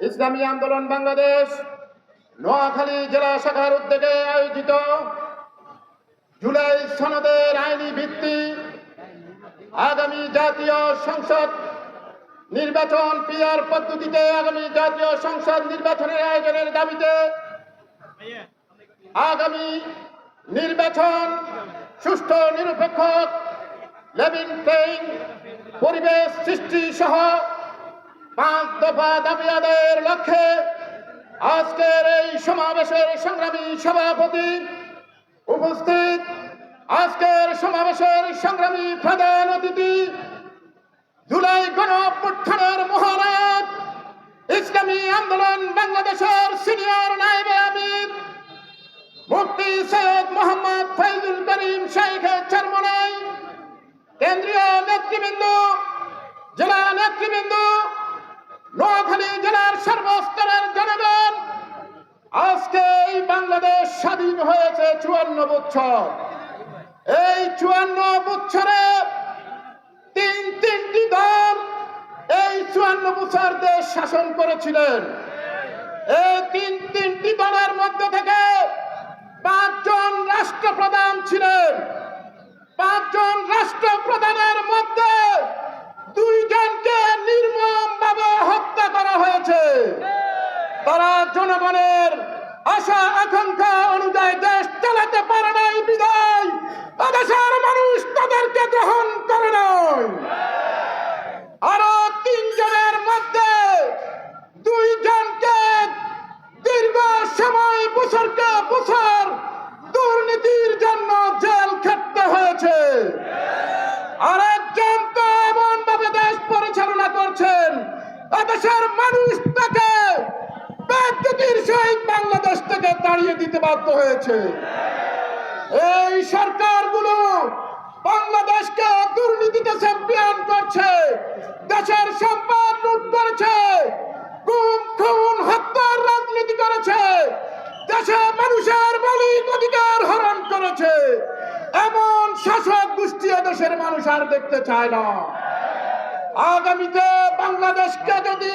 ইসলামী আন্দোলন বাংলাদেশ নোয়াখালী জেলা শাখার উদ্যোগে আয়োজিত জুলাই সনদের আইনি ভিত্তি, আগামী জাতীয় সংসদ নির্বাচন পিআর পদ্ধতিতে আগামী জাতীয় সংসদ নির্বাচনের আয়োজনের দাবিতে আগামী নির্বাচন সুষ্ঠু, নিরপেক্ষ পরিবেশ সৃষ্টি সহ দফা দাবি আদায়ের লক্ষ্যে আজকের এই সমাবেশের সংগ্রামী সভাপতি উপস্থিত। আজকের সমাবেশের সংগ্রামী প্রধান অতিথি জুলাই গণ অভ্যুত্থানের মহানায়ক, ইসলামী আন্দোলন বাংলাদেশের সিনিয়র নায়েবে আমির, মুফতি সৈয়দ মোহাম্মদ ফৈজুল করিম শেখের চরমনাই, কেন্দ্রীয় নেতৃবৃন্দ, জেলা নেতৃবৃন্দ সর্বস্তরের জনগণ, আজকে এই বাংলাদেশ স্বাধীন হয়েছে চুয়ান্ন বছর এই চুয়ান্ন বছরে তিন তিনটি দল এই চুয়ান্ন বছর দেশ শাসন করেছিলেন। এই তিন তিনটি দলের মধ্য থেকে পাঁচজন রাষ্ট্রপ্রধান ছিলেন। পাঁচজন রাষ্ট্রপ্রধানের মধ্যে জনগণের আশা, আকাঙ্ক্ষা অনুযায়ী দেশ চালাতে পারে নাই বিদায় দেশের মানুষ তাদেরকে গ্রহণ করে নাই। আরও তিনজনের মধ্যে দুইজনকে দীর্ঘ সময় বছরকে বছর দুর্নীতির জন্য জেল খেটতে হয়েছে। আরেকজন তো এমন ভাবে দেশ পরিচালনা করছেন। দেশের মানুষ থেকে তাড়িয়ে দিতে বাধ্য হয়েছে। এই সরকারগুলো বাংলাদেশকে দুর্নীতিতে চ্যাম্পিয়ন করছে, দেশের সম্পদ লুট করেছে, গুম, খুন, হত্যার রাজনীতি করেছে, দেশে মানুষের মৌলিক অধিকার হরণ করেছে। এমন শাসক গোষ্ঠী দেশের মানুষ আর দেখতে চায় না। আগামীতে বাংলাদেশকে যদি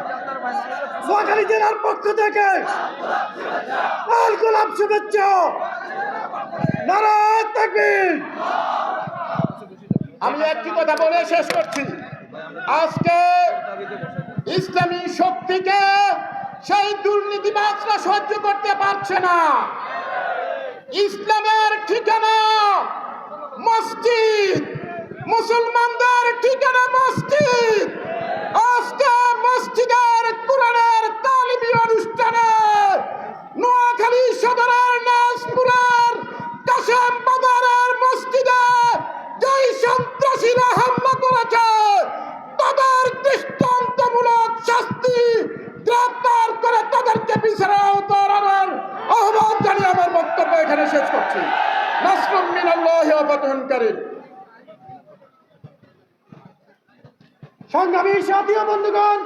লাল গোলাপ শুভেচ্ছা। নারায় তাকবীর। আমি একটি কথা বলে শেষ করছি। আজকে ইসলামী শক্তিকে সেই দুর্নীতিবাজরা সহ্য করতে পারছে না। ইসলামের ঠিকানা মসজিদ। মুসলমানদের ঠিকানা মসজিদ। আজকে মসজিদের যেই সন্ত্রাসীরা হামলা করেছে, তাদের দৃষ্টান্তমূলক শাস্তি গ্রেপ্তার করে তাদেরকে পিছনে আওতার আহ্বান জানিয়ে আমার বক্তব্য এখানে শেষ করছি। নাসরুম মিনাল্লাহ ওয়া সংগ্রামী সাথী বন্ধুগণ